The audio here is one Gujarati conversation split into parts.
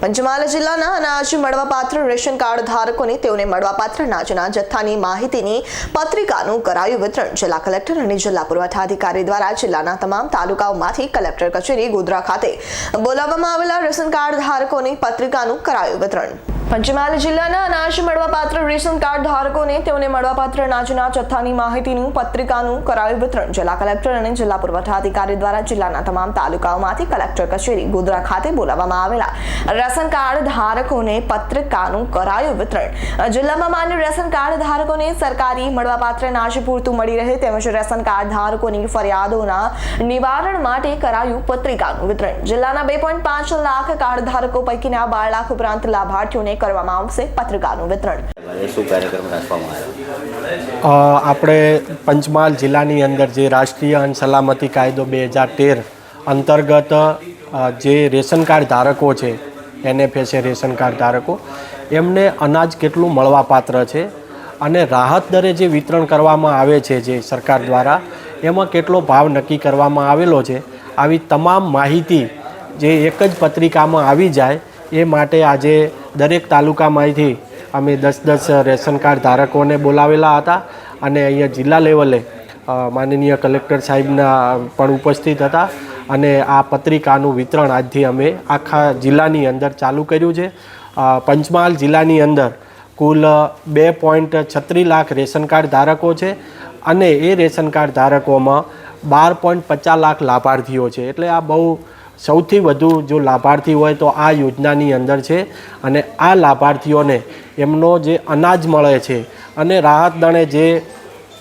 પંચમહાલ જિલ્લાના અનાજ મળવાપાત્ર રેશન કાર્ડ ધારકોને તેઓને મળવાપાત્ર અનાજના જથ્થાની માહિતીની પત્રિકાનું કરાયું વિતરણ. જિલ્લા કલેક્ટર અને જિલ્લા પુરવઠા અધિકારી દ્વારા જિલ્લાના તમામ તાલુકાઓમાંથી કલેક્ટર કચેરી ગોધરા ખાતે બોલાવવામાં આવેલા રેશન કાર્ડ ધારકોની પત્રિકાનું કરાયું વિતરણ. પંચમહાલ જિલ્લાના અનાજ મળવાપાત્ર રેશન કાર્ડ ધારકોને તેઓને મળવાપાત્ર અનાજના જથ્થાની માહિતીનું, પત્રિકાનું કરાયું વિતરણ. જિલ્લા કલેક્ટર અને જિલ્લા પુરવઠા અધિકારી દ્વારા જિલ્લાના તમામ તાલુકાઓમાંથી કલેક્ટર કચેરી ગોધરા ખાતે બોલાવવામાં આવેલા. રેશન કાર્ડ ધારકોને પત્રિકાનું કરાયું વિતરણ. જિલ્લામાં માન્ય રેશન કાર્ડ ધારકોને સરકારી મળવાપાત્ર અનાજ પૂરતું મળી રહે તેમજ રેશન કાર્ડ ધારકોની ફરિયાદોના નિવારણ માટે કરાયું પત્રિકાનું વિતરણ. જિલ્લાના બે પોઈન્ટ પાંચ લાખ કાર્ડ ધારકો પૈકીના બાર લાખ ઉપરાંત લાભાર્થીઓને કરવામાં આવશે પત્રિકાનું વિતરણ. શું કાર્યક્રમ રાખવામાં આવ્યો? આપણે પંચમહાલ જિલ્લાની અંદર જે રાષ્ટ્રીય અન્ન સલામતી કાયદો બે હજાર તેર અંતર્ગત જે રેશન કાર્ડ ધારકો છે એનએફએસએ રેશન કાર્ડ ધારકો એમને અનાજ કેટલું મળવાપાત્ર છે અને રાહત દરે જે વિતરણ કરવામાં આવે છે જે સરકાર દ્વારા એમાં કેટલો ભાવ નક્કી કરવામાં આવેલો છે આવી તમામ માહિતી જે એક જ પત્રિકામાં આવી જાય એ માટે આજે દરેક તાલુકામાંથી અમે દસ દસ રેશન કાર્ડ ધારકોને બોલાવેલા હતા અને અહીંયા જિલ્લા લેવલે માનનીય કલેક્ટર સાહેબના પણ ઉપસ્થિત હતા અને આ પત્રિકાનું વિતરણ આજથી અમે આખા જિલ્લાની અંદર ચાલુ કર્યું છે. પંચમહાલ જિલ્લાની અંદર કુલ બે પોઈન્ટ છત્રીસ લાખ રેશન કાર્ડ ધારકો છે અને એ રેશન કાર્ડ ધારકોમાં બાર પોઈન્ટ પચાસ લાખ લાભાર્થીઓ છે. એટલે આ બહુ સૌથી વધુ જો લાભાર્થી હોય તો આ યોજનાની અંદર છે અને આ લાભાર્થીઓને એમનો જે અનાજ મળે છે અને રાહત દણે જે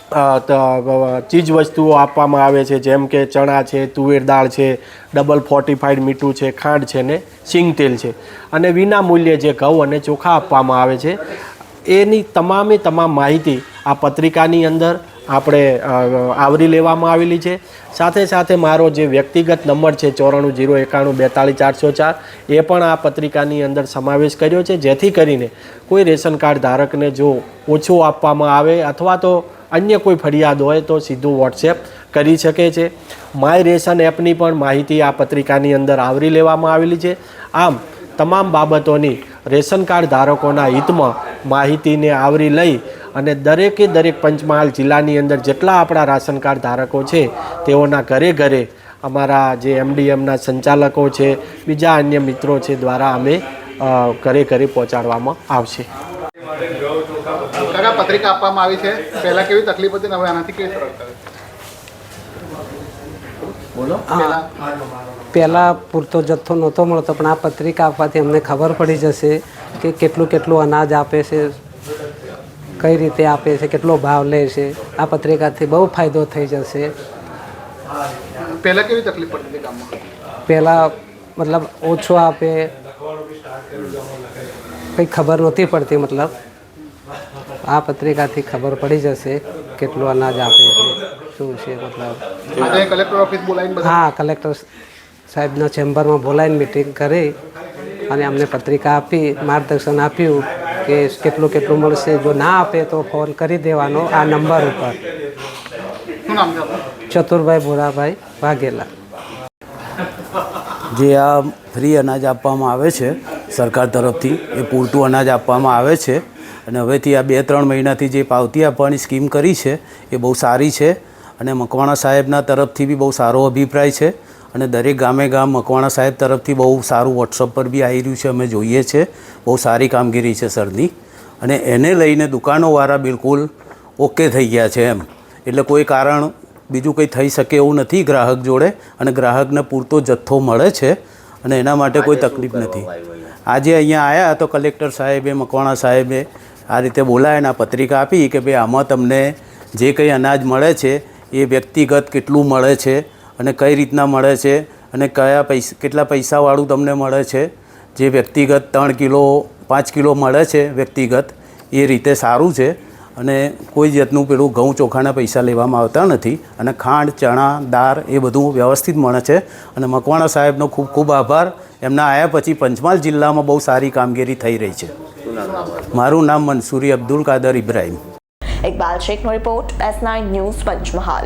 ચીજવસ્તુઓ ચીજ વસ્તુઓ આપવામાં આવે છે, જેમ કે ચણા છે, તુવેર દાળ છે, ડબલ ફોર્ટિફાઈડ મીઠું છે, ખાંડ છે ને સિંગ તેલ છે. અને વિના મૂલ્યે જે ઘઉં અને ચોખા આપવામાં આવે છે, એની તમામે તમામ માહિતી આ પત્રિકાની અંદર આપણે આવરી લેવામાં આવેલી છે. સાથે સાથે મારો જે વ્યક્તિગત નંબર છે ચોરાણું જીરો એકાણું બેતાળીસ ચારસો ચાર, એ પણ આ પત્રિકાની અંદર સમાવેશ કર્યો છે. જેથી કરીને કોઈ રેશન કાર્ડ ધારકને જો ઓછું આપવામાં આવે અથવા તો અન્ય કોઈ ફરિયાદ હોય તો સીધું વોટ્સએપ કરી શકે છે. માય રેશન એપની પણ માહિતી આ પત્રિકાની અંદર આવરી લેવામાં આવેલી છે. આમ, તમામ બાબતોની રેશન કાર્ડ ધારકોના હિતમાં માહિતીને આવરી લઈ અને દરેકે દરેક પંચમહાલ જિલ્લાની અંદર જેટલા આપણા રાશન કાર્ડ ધારકો છે તેઓના ઘરે ઘરે અમારા જે એમડીએમના સંચાલકો છે બીજા અન્ય મિત્રો છે દ્વારા અમે ઘરે ઘરે પહોંચાડવામાં આવશે. કાકા પત્રિકા આપવામાં આવી છે. પહેલા કેવી તકલીફ હતી હવે આનાથી કેવી સરળતા બોલો. પહેલા? પહેલાં પૂરતો જથ્થો નહોતો મળતો પણ આ પત્રિકા આપવાથી અમને ખબર પડી જશે કે કેટલું કેટલું અનાજ આપે છે કઈ રીતે આપે છે કેટલો ભાવ લે છે આ પત્રિકાથી બહુ ફાયદો થઈ જશે. પહેલા કેવી તકલીફ પડતી ગામમાં? પહેલાં મતલબ ઓછો આપે. કંઈ ખબર નહોતી પડતી મતલબ આ પત્રિકાથી ખબર પડી જશે કેટલું અનાજ આપે છે શું છે મતલબ. હા કલેક્ટર સાહેબના ચેમ્બરમાં બોલાવીને મિટિંગ કરી અને અમને પત્રિકા આપી માર્ગદર્શન આપ્યું. કે કેટલું કેટલું મળશે, જો ના આપે તો ફોન કરી દેવાનો આ નંબર ઉપર. ચતુરભાઈ ભોરાભાઈ વાઘેલા. જે આ ફ્રી અનાજ આપવામાં આવે છે, સરકાર તરફથી, એ પૂરતું અનાજ આપવામાં આવે છે. અને હવેથી આ બે ત્રણ મહિનાથી જે પાવતી આપવાની સ્કીમ કરી છે, એ બહુ સારી છે. અને મકવાણા સાહેબના તરફથી બી બહુ સારો અભિપ્રાય છે. અને દરેક ગામે ગામ મકવાણા સાહેબ તરફથી બહુ સારું વોટ્સઅપ પર બી આવી રહ્યું છે અમે જોઈએ છે. બહુ સારી કામગીરી છે સરની. અને એને લઈને દુકાનોવાળા બિલકુલ ઓકે થઈ ગયા છે એમ. એટલે કોઈ કારણ બીજું કંઈ થઈ શકે એવું નથી ગ્રાહક જોડે અને ગ્રાહકને પૂરતો જથ્થો મળે છે અને એના માટે કોઈ તકલીફ નથી. આજે અહીંયા આવ્યા તો કલેક્ટર સાહેબે મકવાણા સાહેબે આ રીતે બોલાય અને પત્રિકા આપી કે ભાઈ આમાં તમને જે કંઈ અનાજ મળે છે એ વ્યક્તિગત કેટલું મળે છે અને કઈ રીતના મળે છે અને કયા પૈસા, કેટલા પૈસાવાળું તમને મળે છે, જે વ્યક્તિગત ત્રણ કિલો, પાંચ કિલો મળે છે વ્યક્તિગત, એ રીતે સારું છે. અને કોઈ જાતનું પેલું ઘઉં ચોખાના પૈસા લેવામાં આવતા નથી અને ખાંડ, ચણા, દાળ એ બધું વ્યવસ્થિત મળે છે. અને મકવાણા સાહેબનો ખૂબ ખૂબ આભાર. એમના આવ્યા પછી પંચમહાલ જિલ્લામાં બહુ સારી કામગીરી થઈ રહી છે. મારું નામ Mansuri Abdul Kadar Ibrahim. Iqbal શેખનો report, S nine News Panchmahal.